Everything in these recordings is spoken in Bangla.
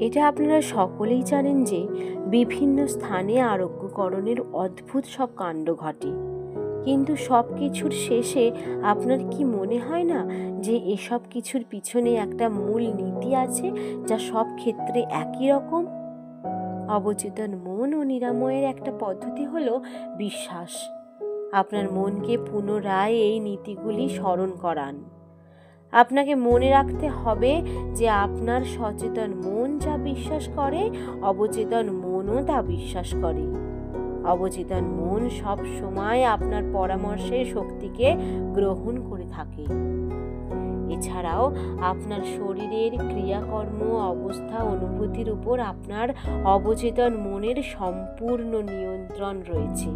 এটা আপনারা সকলেই জানেন যে বিভিন্ন স্থানে আরোগ্যকরণের অদ্ভুত সব কাণ্ড ঘটে। কিন্তু সব কিছুর শেষে আপনার কি মনে হয় না যে এসব কিছুর পিছনে একটা মূল নীতি আছে যা সব ক্ষেত্রে একই রকম? অবচেতন মন ও নিরাময়ের একটা পদ্ধতি হলো বিশ্বাস। আপনার মনকে পুনরায় এই নীতিগুলি স্মরণ করান। আপনাকে মনে রাখতে হবে যে আপনার সচেতন মন যা বিশ্বাস করে, অবচেতন মনও তা বিশ্বাস করে। অবচেতন মন সব সময় আপনার পরামর্শের শক্তিকে গ্রহণ করে থাকে। এছাড়াও আপনার শরীরের ক্রিয়াকর্ম, অবস্থা, অনুভূতির উপর আপনার অবচেতন মনের সম্পূর্ণ নিয়ন্ত্রণ রয়েছে।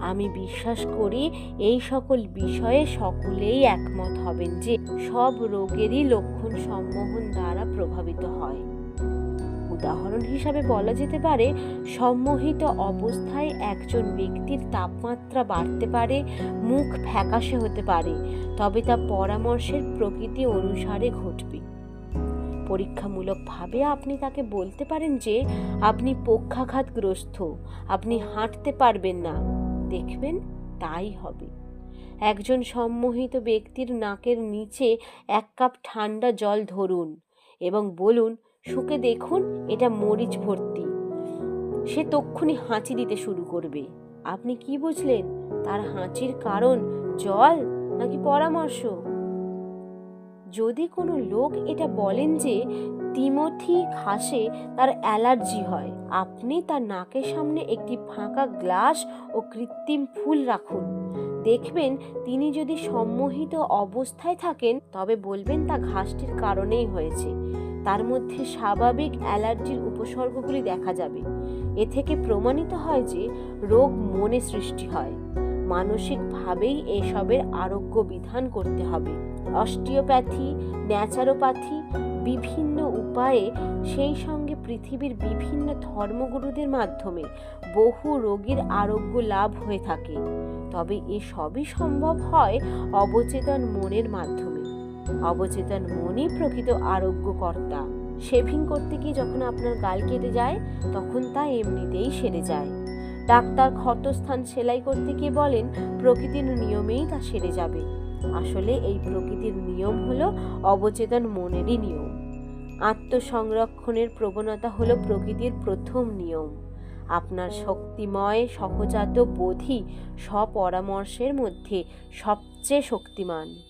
আমি বিশ্বাস করি এই সকল বিষয়ে সকলেই একমত হবেন যে সব রোগেরই লক্ষণ সম্মোহন দ্বারা প্রভাবিত হয়। উদাহরণ হিসাবে বলা যেতে পারে, সম্মোহিত অবস্থায় একজন ব্যক্তির তাপমাত্রা বাড়তে পারে, মুখ ফ্যাকাশে হতে পারে, তবে তা পরামর্শের প্রকৃতি অনুসারে ঘটবে। পরীক্ষামূলকভাবে আপনি তাকে বলতে পারেন যে, আপনি পক্ষাঘাতগ্রস্ত, আপনি হাঁটতে পারবেন না। দেখবেন তাই হবে। একজন সম্মোহিত ব্যক্তির নাকের নিচে এক কাপ ঠান্ডা জল ধরুন এবং বলুন শুকে দেখুন, এটা মরিচ ভর্তি। সে তক্ষুনি হাঁচি দিতে শুরু করবে। আপনি কি বুঝলেন? তার হাঁচির কারণ জল নাকি পরামর্শ? যদি কোনো লোক এটা বলেন যে তিমথি ঘাসে তার অ্যালার্জি হয়, আপনি তার নাকের সামনে একটি ফাঁকা গ্লাস ও কৃত্রিম ফুল রাখুন। দেখবেন তিনি যদি সম্মোহিত অবস্থায় থাকেন, তবে বলবেন তা ঘাসটির কারণেই হয়েছে। তার মধ্যে স্বাভাবিক অ্যালার্জির উপসর্গগুলি দেখা যাবে। এ থেকে প্রমাণিত হয় যে রোগ মনে সৃষ্টি হয়। মানসিকভাবেই এসবের আরোগ্য বিধান করতে হবে। অস্টিওপ্যাথি, ন্যাচারোপ্যাথি বিভিন্ন উপায়ে সেই সঙ্গে পৃথিবীর বিভিন্ন ধর্মগুরুদের মাধ্যমে বহু রোগীর আরোগ্য লাভ হয়ে থাকে। তবে এ সবই সম্ভব হয় অবচেতন মনের মাধ্যমে। অবচেতন মনই প্রকৃত আরোগ্যকর্তা। শেভিং করতে গিয়ে যখন আপনার গাল কেটে যায়, তখন তা এমনিতেই সেরে যায়। ডাক্তার ক্ষতস্থান সেলাই করতে গিয়ে বলেন, প্রকৃতির নিয়মেই তা সেরে যাবে। আসলে এই প্রকৃতির নিয়ম হলো অবচেতন মনেরই নিয়ম। আত্মসংরক্ষণের প্রবণতা হলো প্রকৃতির প্রথম নিয়ম। আপনার শক্তিময়, সহজাত বোধই স্বপরামর্শের মধ্যে সবচেয়ে শক্তিমান।